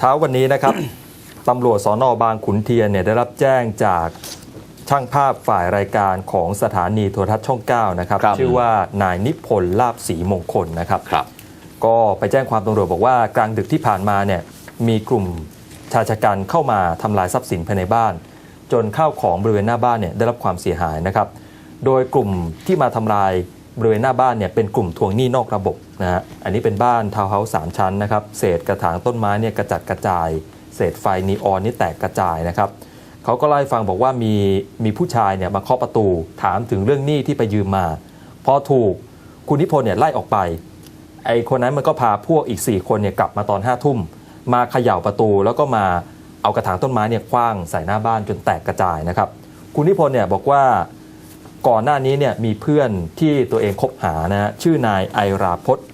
ช้าวันนี้นะครับตำรวจสอนอบางขุนเทียนเนี่ยได้รับแจ้งจากช่างภาพฝ่ายรายการของสถานีโทรทัศน์ช่อง 9 นะครับครับชื่อว่านายนิพนธ์ลาบศรีมงคลนะครับครับก็ไปแจ้งความตำรวจบอกว่ากลางดึกที่ผ่านมาเนี่ยมีกลุ่มชายชะกันเข้ามาทำลายทรัพย์สินภายในบ้าน จนข้าวของบริเวณหน้าบ้านเนี่ยได้รับความเสียหายนะครับ โดยกลุ่มที่มาทำลาย บริเวณหน้าบ้านเนี่ยเป็นกลุ่มทวงหนี้นอกระบบนะฮะอันนี้เป็นบ้านทาวน์เฮาส์สามชั้นนะครับเศษกระถางต้นไม้เนี่ยกระจัดกระจาย เศษไฟนีออนนี่แตกกระจายนะครับเขาก็เล่าให้ฟังบอกว่ามีมีผู้ชายเนี่ยมาเคาะประตูถามถึงเรื่องหนี้ที่ไปยืมมา พอถูกคุณนิพนธ์เนี่ยไล่ออกไปไอคนนั้นมันก็พาพวกอีก 4 คนเนี่ยกลับมาตอน5้าทุ่ม มาเขย่าประตูแล้วก็มาเอากระถางต้นไม้เนี่ยคว้างใส่หน้าบ้านจนแตกกระจายนะครับ คุณนิพนธ์เนี่ยบอกว่า ก่อนหน้านี้เนี่ยมีเพื่อนที่ตัวเองคบหานะฮะชื่อนายไอราพจน์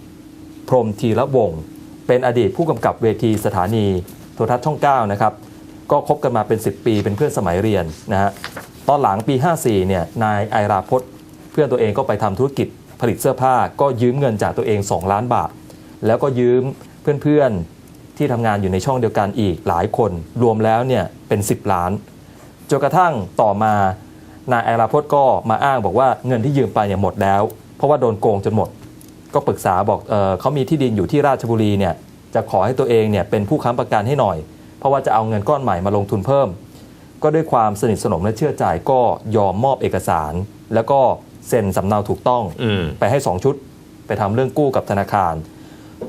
พรมธีระวง เป็นอดีตผู้กำกับเวทีสถานีโทรทัศน์ช่อง 9 นะครับ ก็คบกันมาเป็น 10 ปีเป็นเพื่อนสมัยเรียนนะฮะตอนหลังปี 54 เนี่ยนายไอราพจน์เพื่อนตัวเองก็ไปทำธุรกิจผลิตเสื้อผ้า ก็ยืมเงินจากตัวเอง 2 ล้านบาท แล้วก็ยืมเพื่อนๆที่ทำงานอยู่ในช่องเดียวกันอีกหลายคน รวมแล้วเนี่ยเป็น 10 ล้านจนกระทั่งต่อมา นายไอราพจน์ก็มาอ้างบอกว่าเงินที่ยืมไปเนี่ยหมดแล้ว เพราะว่าโดนโกงจนหมด ก็ปรึกษาบอกเออเขามีที่ดินอยู่ที่ราชบุรีเนี่ยจะขอให้ตัวเองเนี่ยเป็นผู้ค้ำประกันให้หน่อย เพราะว่าจะเอาเงินก้อนใหม่มาลงทุนเพิ่ม ก็ด้วยความสนิทสนมและเชื่อใจก็ยอมมอบเอกสาร แล้วก็เซ็นสำเนาถูกต้องอืมไปให้ 2 ชุด ไปทำเรื่องกู้กับธนาคาร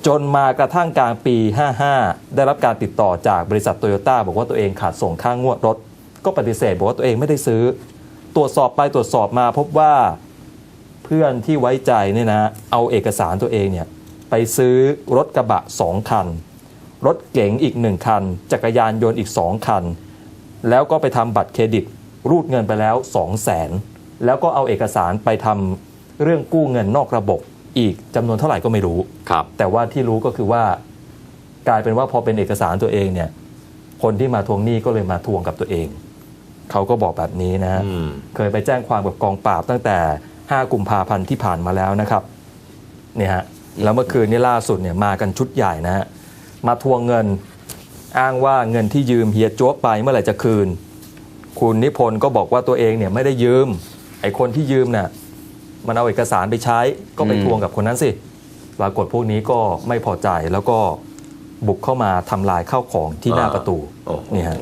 จนมากระทั่งกลางปี 55 ได้รับการติดต่อจากบริษัทโตโยต้าบอกว่าตัวเองขาดส่งค่างวดรถ ก็ปฏิเสธบอกว่าตัวเองไม่ได้ซื้อ ตรวจสอบไปตรวจสอบมาพบว่าเพื่อนที่ไว้ใจเนี่ยนะเอาเอกสารตัวเองเนี่ยไปซื้อรถกระบะ 2 คัน รถเก๋งอีก 1 คัน จักรยานยนต์อีก 2 คัน แล้วก็ไปทำบัตรเครดิต รูดเงินไปแล้ว 2 0 0แสนแล้วก็เอาเอกสารไปทำเรื่องกู้เงินนอกระบบอีกจำนวนเท่าไหร่ก็ไม่รู้ครับ แต่ว่าที่รู้ก็คือว่ากลายเป็นว่าพอเป็นเอกสารตัวเองเนี่ยคนที่มาทวงหนี้ก็เลยมาทวงกับตัวเอง เขาก็บอกแบบนี้นะฮะอืมเคยไปแจ้งความกับกองปราบตั้งแต่ 5 กุมภาพันธ์ที่ผ่านมาแล้วนะครับเนี่ยฮะแล้วเมื่อคืนนี้ล่าสุดเนี่ยมากันชุดใหญ่นะฮะมาทวงเงินอ้างว่าเงินที่ยืมเฮียโจ๊กไปเมื่อไหร่จะคืน คุณนิพนธ์ก็บอกว่าตัวเองเนี่ยไม่ได้ยืม ไอ้คนที่ยืมน่ะมันเอาเอกสารไปใช้ก็ไปอืมทวงกับคนนั้นสิปรากฏพวกนี้ก็ไม่พอใจแล้วก็บุกเข้ามาทำลายข้าวของที่หน้าประตูโอ้โหนี่ฮะ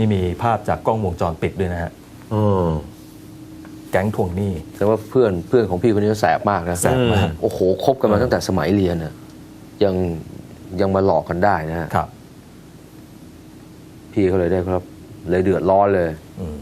นี่มีภาพจากกล้องวงจรปิดด้วยนะฮะเออแก๊งทวงหนี้แต่ว่าเพื่อนเพื่อนของพี่คนนี้ก็แสบมากนะแสบมากโอ้โหคบกันมาตั้งแต่สมัยเรียนน่ะยังยังมาหลอกกันได้นะฮะครับ พี่เขาเลยได้ครับ เลยเดือดร้อนเลย อืม